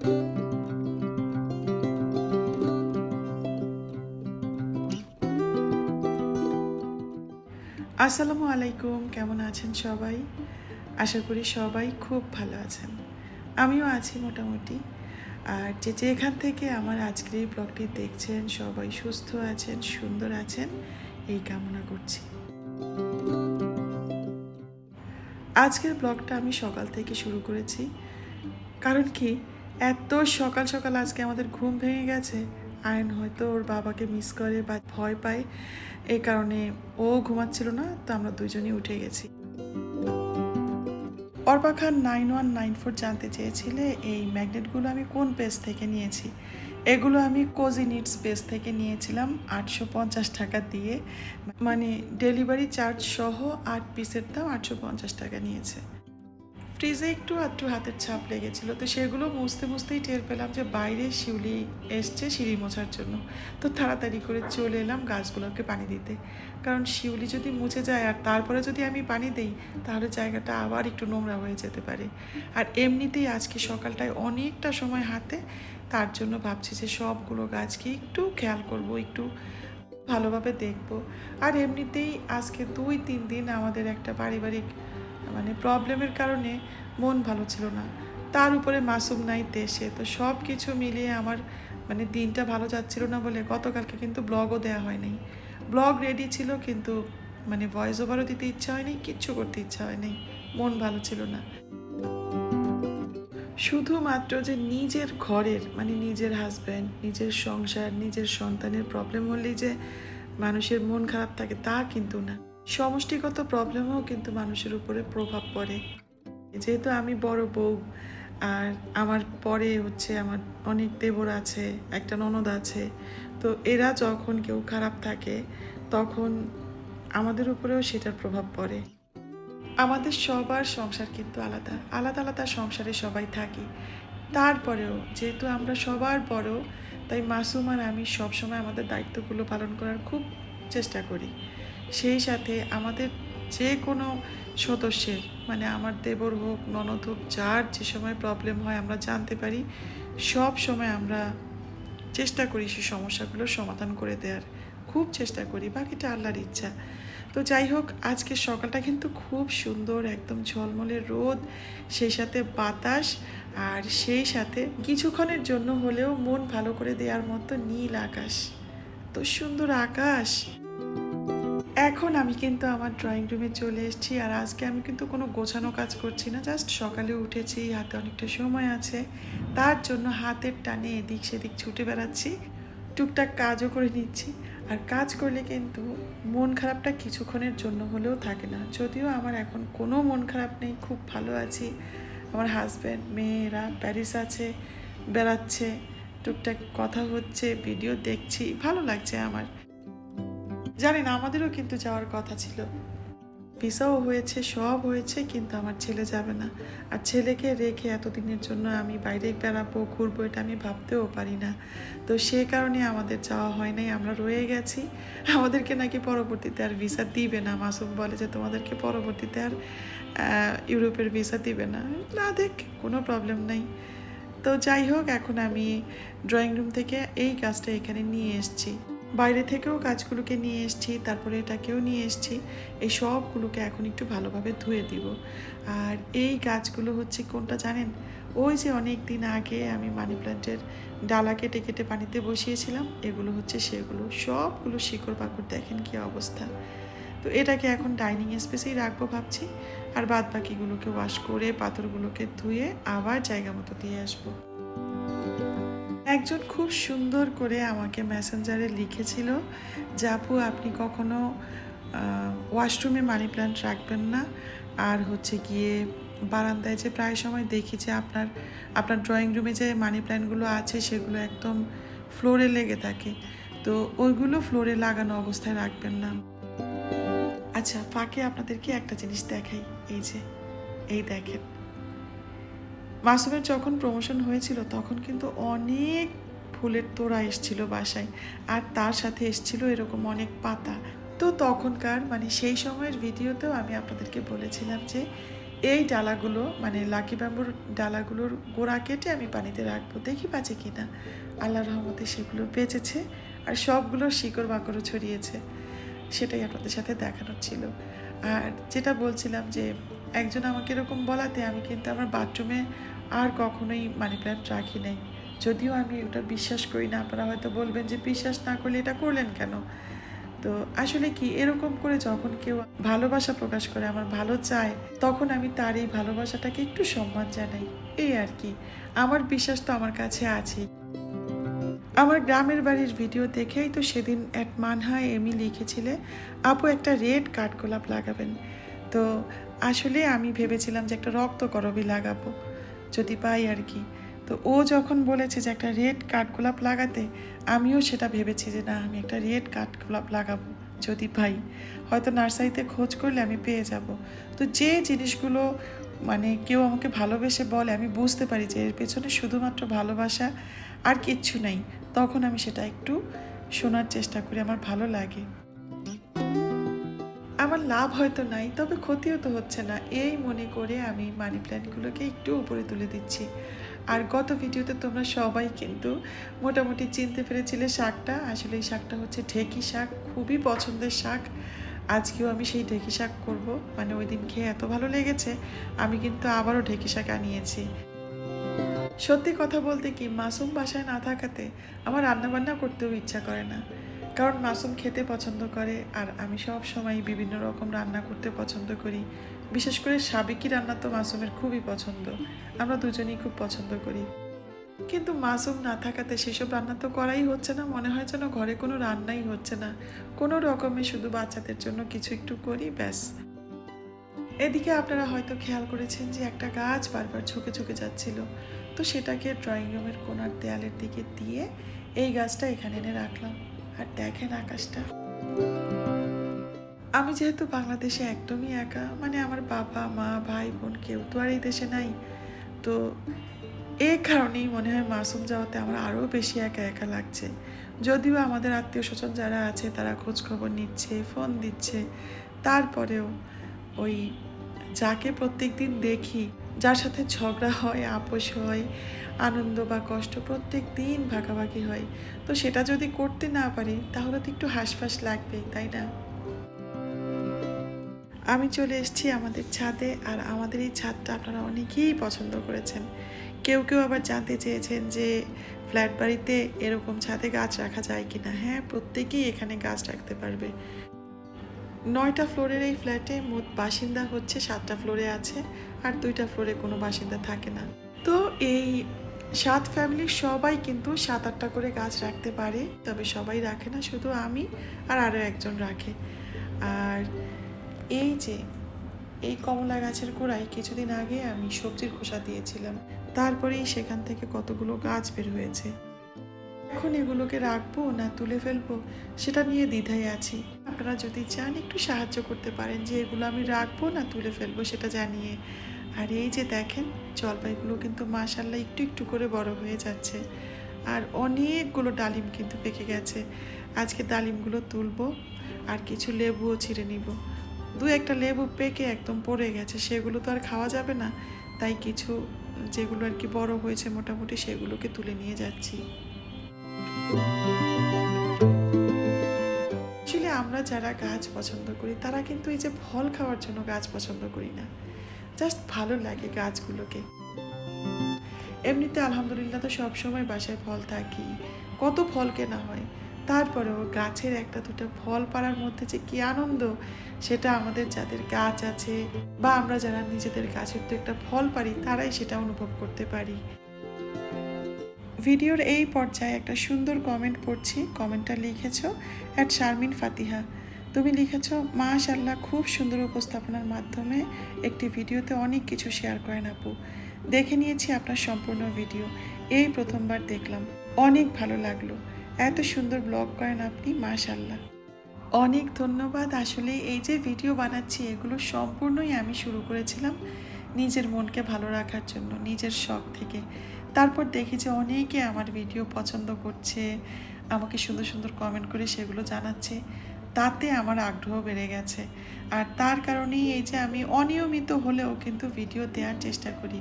আসসালামু আলাইকুম, কেমন আছেন সবাই? আশা করি সবাই খুব ভালো আছেন। আমিও আছি মোটামুটি। আর যে যেখান থেকে আমার আজকের এই ব্লগটি দেখছেন, সবাই সুস্থ আছেন, সুন্দর আছেন, এই কামনা করছি। আজকের ব্লগটা আমি সকাল থেকে শুরু করেছি। কারণ কি? এত সকাল সকাল আজকে আমাদের ঘুম ভেঙে গেছে। আয়ন হয়তো ওর বাবাকে মিস করে বা ভয় পায়। এই কারণে ও ঘুমাচ্ছিল না, তো আমরা দুজনেই উঠে গেছি। Arpa Khan nine one nine four জানতে চেয়েছিলে এই ম্যাগনেটগুলো আমি কোন পেজ থেকে নিয়েছি। এগুলো আমি কোজি নিডস পেজ থেকে নিয়েছিলাম আটশো পঞ্চাশ টাকা দিয়ে। মানে ডেলিভারি চার্জ সহ আট পিসের দাম আটশো পঞ্চাশ টাকা নিয়েছে। ফ্রিজে একটু আধটু হাতের ছাপ লেগেছিলো। তো সেগুলো মুছতে মুছতেই টের পেলাম যে বাইরে শিউলি এসছে সিঁড়ি মোছার জন্য। তো তাড়াতাড়ি করে চলে এলাম গাছগুলোকে পানি দিতে। কারণ শিউলি যদি মুছে যায় আর তারপরে যদি আমি পানি দিই, তাহলে জায়গাটা আবার একটু নোংরা হয়ে যেতে পারে। আর এমনিতেই আজকে সকালটায় অনেকটা সময় হাতে তার জন্য ভাবছি যে সবগুলো গাছকে একটু খেয়াল করব, একটু ভালোভাবে দেখব। আর এমনিতেই আজকে দুই তিন দিন আমাদের একটা পারিবারিক মানে প্রবলেমের কারণে মন ভালো ছিল না। তার উপরে মাসুম নাই দেশে। তো সব কিছু মিলিয়ে আমার মানে দিনটা ভালো যাচ্ছিল না বলে গতকালকে কিন্তু ব্লগও দেওয়া হয়নি ব্লগ রেডি ছিল কিন্তু মানে ভয়েস ওভারও দিতে ইচ্ছা হয়নি, কিচ্ছু করতে ইচ্ছা হয়নি। মন ভালো ছিল না। শুধুমাত্র যে নিজের ঘরের মানে নিজের হাজব্যান্ড নিজের সংসার, নিজের সন্তানের প্রবলেম হলেই যে মানুষের মন খারাপ থাকে তা কিন্তু না। সমষ্টিগত প্রবলেমও কিন্তু মানুষের উপরে প্রভাব পড়ে। যেহেতু আমি বড় বউ, আর আমার পরে হচ্ছে আমার অনেক দেবর আছে, একটা ননদ আছে, তো এরা যখন কেউ খারাপ থাকে, তখন আমাদের উপরেও সেটার প্রভাব পড়ে। আমাদের সবার সংসার কিন্তু আলাদা আলাদা আলাদা সংসারে সবাই থাকি। তারপরেও যেহেতু আমরা সবার বড়, তাই মাসুম আর আমি সবসময় আমাদের দায়িত্বগুলো পালন করার খুব চেষ্টা করি। সেই সাথে আমাদের যে কোনো সদস্যের মানে আমার দেবর হোক, ননদ হোক, যার যে সময় প্রবলেম হয় আমরা জানতে পারি, সব সময় আমরা চেষ্টা করি সেই সমস্যাগুলোর সমাধান করে দেওয়ার। খুব চেষ্টা করি, বাকিটা আল্লাহর ইচ্ছা। তো যাই হোক আজকে সকালটা কিন্তু খুব সুন্দর, একদম ঝলমলে রোদ, সেই সাথে বাতাস, আর সেই সাথে কিছুক্ষণের জন্য হলেও মন ভালো করে দেওয়ার মতো নীল আকাশ। তো সুন্দর আকাশ। এখন আমি কিন্তু আমার ড্রয়িং রুমে চলে এসেছি আর আজকে আমি কিন্তু কোনো গোছানো কাজ করছি না জাস্ট সকালে উঠেছি, হাতে অনেকটা সময় আছে। তার জন্য হাতের টানে এদিক সেদিক ছুটে বেড়াচ্ছি, টুকটাক কাজও করে নিচ্ছি আর কাজ করলে কিন্তু মন খারাপটা কিছুক্ষণের জন্য হলেও থাকে না। যদিও আমার এখন কোনো মন খারাপ নেই, খুব ভালো আছি। আমার হাজব্যান্ড মেয়েরা প্যারিস আছে, বেড়াচ্ছে, টুকটাক কথা হচ্ছে ভিডিও দেখছি, ভালো লাগছে আমার। জানি না আমাদেরও কিন্তু যাওয়ার কথা ছিল। ভিসাও হয়েছে, সব হয়েছে, কিন্তু আমার ছেলে যাবে না। আর ছেলেকে রেখে এতদিনের জন্য আমি বাইরে বেড়াবো, ঘুরবো, এটা আমি ভাবতেও পারি না। তো সে কারণে আমাদের যাওয়া হয় নাই, আমরা রয়ে গেছি। আমাদেরকে নাকি পরবর্তীতে আর ভিসা দিবে না। মাসুম বলে যে, তোমাদেরকে পরবর্তীতে আর ইউরোপের ভিসা দিবে না। না দেখ, কোনো প্রবলেম নাই। তো যাই হোক, এখন আমি ড্রয়িং রুম থেকে এই কাজটা এখানে নিয়ে এসেছি। বাইরে থেকেও গাছগুলোকে নিয়ে এসেছি, তারপরে এটাকেও নিয়ে এসেছি। এই সবগুলোকে এখন একটু ভালোভাবে ধুয়ে দিব। আর এই গাছগুলো হচ্ছে কোনটা জানেন? ওই যে অনেক দিন আগে আমি মানি প্ল্যান্টের ডালা কেটে কেটে পানিতে বসিয়েছিলাম, এগুলো হচ্ছে সেগুলো। সবগুলো শিকড় পাকড় দেখেন কি অবস্থা। তো এটাকে এখন ডাইনিং স্পেসেই রাখব ভাবছি। আর বাদ বাকিগুলোকে ওয়াশ করে পাথরগুলোকে ধুয়ে আবার জায়গা মতো দিয়ে আসব। একজন খুব সুন্দর করে আমাকে মেসেঞ্জারে লিখেছিল যে, আপু, আপনি কখনো ওয়াশরুমে মানি প্ল্যান্ট রাখবেন না। আর হচ্ছে গিয়ে বারান্দায় যে প্রায় সময় দেখি যে আপনার আপনার ড্রয়িং রুমে যে মানি প্ল্যান্টগুলো আছে, সেগুলো একদম ফ্লোরে লেগে থাকে। তো ওইগুলো ফ্লোরে লাগানো অবস্থায় রাখবেন না। আচ্ছা ফাঁকে আপনাদেরকে একটা জিনিস দেখাই। এই যে, এই দেখেন। মাসুমের যখন প্রমোশন হয়েছিল, তখন কিন্তু অনেক ফুলের তোড়া এসছিল বাসায়। আর তার সাথে এসছিল এরকম অনেক পাতা। তো তখনকার মানে সেই সময়ের ভিডিওতেও আমি আপনাদেরকে বলেছিলাম যে, এই ডালাগুলো মানে লাকি ব্যাম্বুর ডালাগুলোর গোড়া কেটে আমি পানিতে রাখব। দেখি বাঁচে কিনা। আল্লাহ রহমতে সেগুলো বেঁচেছে আর সবগুলো শিকড় বাকড়ও ছড়িয়েছে। সেটাই আপনাদের সাথে দেখানোর ছিল। আর যেটা বলছিলাম যে, একজন আমাকে এরকম বলাতে আমি কিন্তু আমার বাথরুমে আর কখনোই মানি প্ল্যান্ট রাখি নাই। যদিও আমি ওটা বিশ্বাস করি না, আপনারা হয়তো বলবেন যে বিশ্বাস না করলে এটা করলেন কেন? তো আসলে কি, এরকম করে যখন কেউ ভালোবাসা প্রকাশ করে, আমার ভালো চায়, তখন আমি তার এই ভালোবাসাটাকে একটু সম্মান জানাই। এই আর কি, আমার বিশ্বাস তো আমার কাছে আছেই। আমার গ্রামের বাড়ির ভিডিও দেখেই তো সেদিন এক মানহায় এমি লিখেছিলে, আপু, একটা রেড কাঠগোলাপ লাগাবেন। তো আসলে আমি ভেবেছিলাম যে একটা রক্ত করবি লাগাবো। যদি পাই আর কি। তো ও যখন বলেছে যে একটা রেড কাঠগোলাপ লাগাতে, আমিও সেটা ভেবেছি যে না, আমি একটা রেড কাঠগোলাপ লাগাবো যদি পাই। হয়তো নার্সারিতে খোঁজ করলে আমি পেয়ে যাব। তো যে জিনিসগুলো মানে কেউ আমাকে ভালোবেসে বলে, আমি বুঝতে পারি যে এর পেছনে শুধুমাত্র ভালোবাসা আর কিচ্ছু নাই। তখন আমি সেটা একটু শোনার চেষ্টা করি, আমার ভালো লাগে। আমার লাভ হয়তো নাই, তবে ক্ষতিও তো হচ্ছে না। এই মনে করে আমি মানি প্ল্যান্টগুলোকে একটু উপরে তুলে দিচ্ছি। আর গত ভিডিওতে তোমরা সবাই কিন্তু মোটামুটি চিনতে পেরেছিলে শাকটা। আসলে এই শাকটা হচ্ছে ঢেকি শাক, খুবই পছন্দের শাক। আজকেও আমি সেই ঢেকি শাক করব। মানে ওই দিন খেয়ে এত ভালো লেগেছে, আমি কিন্তু আবারও ঢেকি শাক আনিয়েছি। সত্যি কথা বলতে কি, মাসুম বাসায় না থাকাতে আমার রান্নাবান্না করতেও ইচ্ছা করে না। কারণ মাসুম খেতে পছন্দ করে আর আমি সব সময় বিভিন্ন রকম রান্না করতে পছন্দ করি। বিশেষ করে সাবেকি রান্না তো মাসুমের খুবই পছন্দ। আমরা দুজনেই খুব পছন্দ করি। কিন্তু মাসুম না থাকাতে সেসব রান্না তো করাই হচ্ছে না। মনে হয় যেন ঘরে কোনো রান্নাই হচ্ছে না। কোনো রকমে শুধু বাচ্চাদের জন্য কিছু একটু করি, ব্যাস। এদিকে আপনারা হয়তো খেয়াল করেছেন যে একটা গাছ বারবার ঝুঁকে ঝুঁকে যাচ্ছিল। তো সেটাকে ড্রয়িং রুমের কোনার দেয়ালের দিকে দিয়ে এই গাছটা এখানে এনে রাখলাম। আর দেখেন আকাশটা। আমি যেহেতু বাংলাদেশে একদমই একা মানে আমার বাবা, মা, ভাই, বোন কেউ তো আর এই দেশে নাই। তো এই কারণেই মনে হয় মাসুম যাওয়াতে আমার আরও বেশি একা একা লাগছে। যদিও আমাদের আত্মীয় স্বজন যারা আছে, তারা খোঁজ খবর নিচ্ছে, ফোন দিচ্ছে। তারপরেও ওই যাকে প্রত্যেক দিন দেখি যার সাথে ঝগড়া হয়, আপোষ হয়, আনন্দ বা কষ্ট প্রত্যেক দিন ভাগাভাগি হয়। তো সেটা যদি করতে না পারি, তাহলে তো একটু হাসফাস লাগবেই, তাই না? আমি চলে এসেছি আমাদের ছাদে, আর আমাদের এই ছাদটা আপনারা অনেকেই পছন্দ করেছেন। কেউ কেউ আবার জানতে চেয়েছেন যে ফ্ল্যাট বাড়িতে এরকম ছাদে গাছ রাখা যায় কি না হ্যাঁ প্রত্যেকেই এখানে গাছ রাখতে পারবে। নয়টা ফ্লোরের এই ফ্ল্যাটে মোট বাসিন্দা হচ্ছে, সাতটা ফ্লোরে আছে। আর দুইটা ফ্লোরে কোনো বাসিন্দা থাকে না। তো এই সাত ফ্যামিলির সবাই কিন্তু সাত আটটা করে গাছ রাখতে পারে, তবে সবাই রাখে না, শুধু আমি আর আরও একজন রাখে। আর এই যে, এই কমলা গাছের গোড়ায় কিছুদিন আগে আমি সবজির খোসা দিয়েছিলাম। তারপরেই সেখান থেকে কতগুলো গাছ বের হয়েছে। এখন এগুলোকে রাখব না তুলে ফেলব, সেটা নিয়ে দ্বিধায় আছি। আপনারা যদি চান একটু সাহায্য করতে পারেন যে এগুলো আমি রাখব না তুলে ফেলব সেটা জানিয়ে। আর এই যে দেখেন, জলপাইগুলো কিন্তু মাশাল্লাহ একটু একটু করে বড় হয়ে যাচ্ছে। আর অনেকগুলো ডালিম কিন্তু পেকে গেছে। আজকে ডালিমগুলো তুলবো আর কিছু লেবুও ছিঁড়ে নিব। দু একটা লেবু পেকে একদম পড়ে গেছে, সেগুলো তো আর খাওয়া যাবে না। তাই কিছু যেগুলো আর কি বড় হয়েছে মোটামুটি সেগুলোকে তুলে নিয়ে যাচ্ছি। আসলে আমরা যারা গাছ পছন্দ করি, তারা কিন্তু এই যে ফল খাওয়ার জন্য গাছ পছন্দ করি না। জাস্ট ভালো লাগে গাছগুলোকে। এমনিতে আলহামদুলিল্লাহ তো সবসময় বাসায় ফল থাকি। কত ফল কেনা হয়। তারপরেও গাছের একটা দুটো ফল পাড়ার মধ্যে যে কি আনন্দ, সেটা আমাদের যাদের গাছ আছে বা আমরা যারা নিজেদের গাছের তো একটা ফল পারি তারাই সেটা অনুভব করতে পারি। ভিডিওর এই পর্যায়ে একটা সুন্দর কমেন্ট পড়ছি। কমেন্টটা লিখেছ অ্যাট শারমিন ফাতিহা তুমি লিখেছ মাশাল্লাহ খুব সুন্দর উপস্থাপনার মাধ্যমে একটি ভিডিওতে অনেক কিছু শেয়ার করেন আপু। দেখে নিয়েছি আপনার সম্পূর্ণ ভিডিও। এই প্রথমবার দেখলাম। অনেক ভালো লাগল। এত সুন্দর ব্লগ করেন আপনি মাশাল্লাহ অনেক ধন্যবাদ। আসলে এই যে ভিডিও বানাচ্ছি, এগুলো সম্পূর্ণই আমি শুরু করেছিলাম নিজের মনকে ভালো রাখার জন্য, নিজের শখ থেকে। তারপর দেখি যে অনেকে আমার ভিডিও পছন্দ করছে, আমাকে সুন্দর সুন্দর কমেন্ট করে সেগুলো জানাচ্ছে। তাতে আমার আগ্রহ বেড়ে গেছে। আর তার কারণেই এই যে আমি অনিয়মিত হলেও কিন্তু ভিডিও দেওয়ার চেষ্টা করি।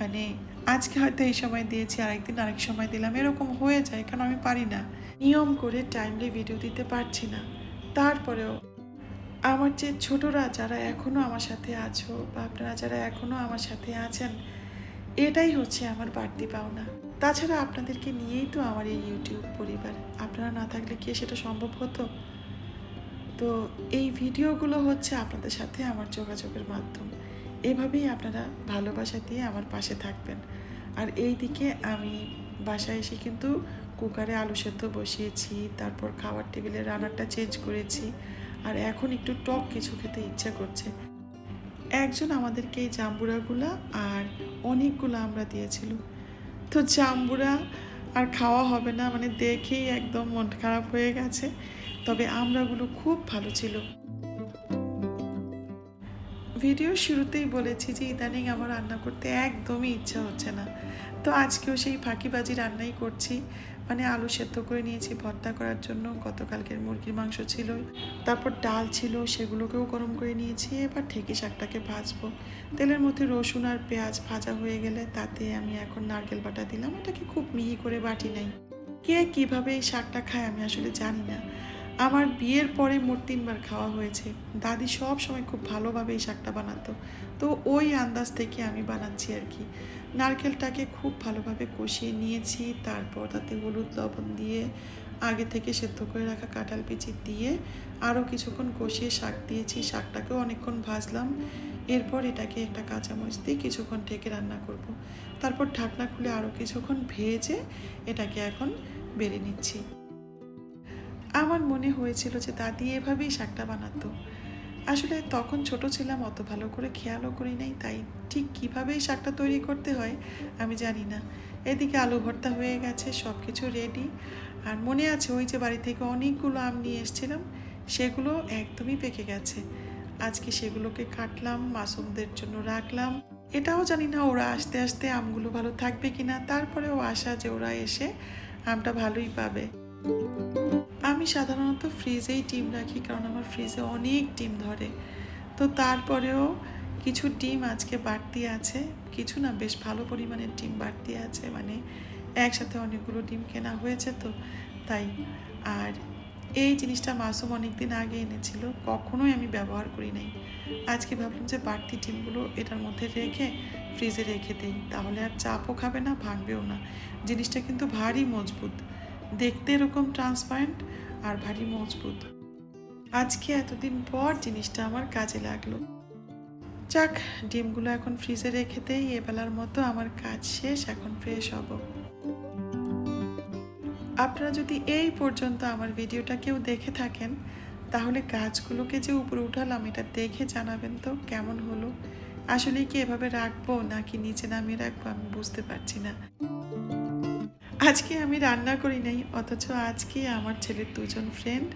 মানে আজকে হয়তো এই সময় দিয়েছি, আরেকদিন আরেক সময় দিলাম, এরকম হয়ে যায় কারণ আমি পারি না। নিয়ম করে টাইমলি ভিডিও দিতে পারছি না। তারপরেও আমার যে ছোটরা যারা এখনও আমার সাথে আছো বা আপনারা যারা এখনও আমার সাথে আছেন এটাই হচ্ছে আমার বাড়তি পাওনা। তাছাড়া আপনাদেরকে নিয়েই তো আমার এই ইউটিউব পরিবার। আপনারা না থাকলে কি সেটা সম্ভব হতো? তো এই ভিডিওগুলো হচ্ছে আপনাদের সাথে আমার যোগাযোগের মাধ্যম। এভাবেই আপনারা ভালোবাসা দিয়ে আমার পাশে থাকবেন। আর এই দিকে আমি বাসায় এসে কিন্তু কুকারে আলু সেদ্ধ বসিয়েছি, তারপর খাওয়ার টেবিলে রান্নাটা চেঞ্জ করেছি। আর এখন একটু টক কিছু খেতে ইচ্ছা করছে। একজন আমাদেরকে এই জাম্বুরাগুলা আর অনেকগুলো আমরা দিয়েছিল। তো জাম্বুরা আর খাওয়া হবে না মানে দেখেই একদম মন খারাপ হয়ে গেছে। তবে আমরাগুলো খুব ভালো ছিল। ভিডিও শুরুতেই বলেছি যে ইদানিং আমার রান্না করতে একদমই ইচ্ছা হচ্ছে না। তো আজকেও সেই ফাঁকিবাজি রান্নাই করছি। মানে আলু সেদ্ধ করে নিয়েছি, ভর্তা করার জন্য। গতকালকের মুরগির মাংস ছিল। তারপর ডাল ছিল, সেগুলোকেও গরম করে নিয়েছি। এবার ঠেকি শাকটাকে ভাজবো। তেলের মধ্যে রসুন আর পেঁয়াজ ভাজা হয়ে গেলে তাতে আমি এখন নারকেল বাটা দিলাম। এটাকে খুব মিহি করে বাটি নাই। কে কীভাবে এই শাকটা খায় আমি আসলে জানি না। আমার বিয়ের পরে মোট তিনবার খাওয়া হয়েছে। দাদি সব সময় খুব ভালোভাবে এই শাকটা বানাতো। তো ওই আন্দাজ থেকে আমি বানাচ্ছি আর কি। নারকেলটাকে খুব ভালোভাবে কষিয়ে নিয়েছি, তারপর তাতে হলুদ লবণ দিয়ে আগে থেকে সেদ্ধ করে রাখা কাঁঠাল বিচি দিয়ে আরও কিছুক্ষণ কষিয়ে শাক দিয়েছি। শাকটাকেও অনেকক্ষণ ভাজলাম। এরপর এটাকে একটা কাঁচামরিচ দিয়ে কিছুক্ষণ ঢেকে রান্না করব। তারপর ঢাকনা খুলে আরও কিছুক্ষণ ভেজে এটাকে এখন বেড়ে নিচ্ছি। আমার মনে হয়েছিল যে দাদি এভাবেই শাকটা বানাতো। আসলে তখন ছোট ছিলাম, অত ভালো করে খেয়ালও করি নাই, তাই ঠিক কীভাবে এই শাকটা তৈরি করতে হয় আমি জানি না। এদিকে আলু ভর্তা হয়ে গেছে সব কিছু রেডি আর মনে আছে ওই যে বাড়ি থেকে অনেকগুলো আম নিয়ে এসেছিলাম, সেগুলো একদমই পেকে গেছে। আজকে সেগুলোকে কাটলাম, মাসুমদের জন্য রাখলাম। এটাও জানি না ওরা আস্তে আস্তে আমগুলো ভালো থাকবে কিনা, তারপরেও আশা যে ওরা এসে আমটা ভালোই পাবে। আমি সাধারণত ফ্রিজেই ডিম রাখি কারণ আমার ফ্রিজে অনেক ডিম ধরে। তো তারপরেও কিছু ডিম আজকে বাড়তি আছে, কিছু না, বেশ ভালো পরিমাণের ডিম বাড়তি আছে মানে একসাথে অনেকগুলো ডিম কেনা হয়েছে তো, তাই। আর এই জিনিসটা মাসুম অনেক দিন আগে এনেছিল, কখনোই আমি ব্যবহার করি নাই। আজকে ভাবলাম যে বাড়তি ডিমগুলো এটার মধ্যে রেখে ফ্রিজে রেখে দিই, তাহলে আর চাপও খাবে না, ভাঙবেও না। জিনিসটা কিন্তু ভারী মজবুত। দেখতে এরকম ট্রান্সপারেন্ট আর ভারী মজবুত। আজকে এতদিন পর জিনিসটা আমার কাজে লাগল। যাক, ডিমগুলো এখন ফ্রিজে রেখে দেই, এবেলার মতো আমার কাজ শেষ, এখন ফ্রেশ হব। আপনারা যদি এই পর্যন্ত আমার ভিডিওটা কেউ দেখে থাকেন, তাহলে গাছগুলোকে যে উপরে উঠালাম, এটা দেখে জানাবেন তো কেমন হলো। আসলে কি এভাবে রাখব, নাকি নিচে নামিয়ে রাখব, আমি বুঝতে পারছি না। আজকে আমি রান্না করি নাই, অথচ আজকে আমার ছেলের দুজন ফ্রেন্ড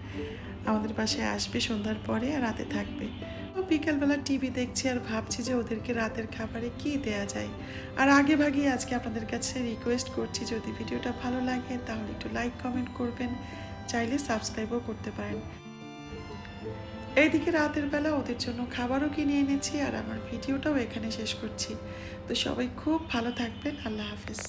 আমাদের পাশে আসবে সন্ধ্যার পরে আর রাতে থাকবে। বিকালবেলা টিভি দেখছি আর ভাবছি যে ওদেরকে রাতের খাবারে কি দেয়া যায়। আর আগে ভাগে আজকে আপনাদের কাছে রিকোয়েস্ট করছি, যদি ভিডিওটা ভালো লাগে তাহলে একটু লাইক কমেন্ট করবেন, চাইলে সাবস্ক্রাইবও করতে পারেন। এইদিকে রাতের বেলা ওদের জন্য খাবারও কিনে এনেছি আর আমার ভিডিওটাও এখানে শেষ করছি। তো সবাই খুব ভালো থাকবেন, আল্লাহ হাফেজ।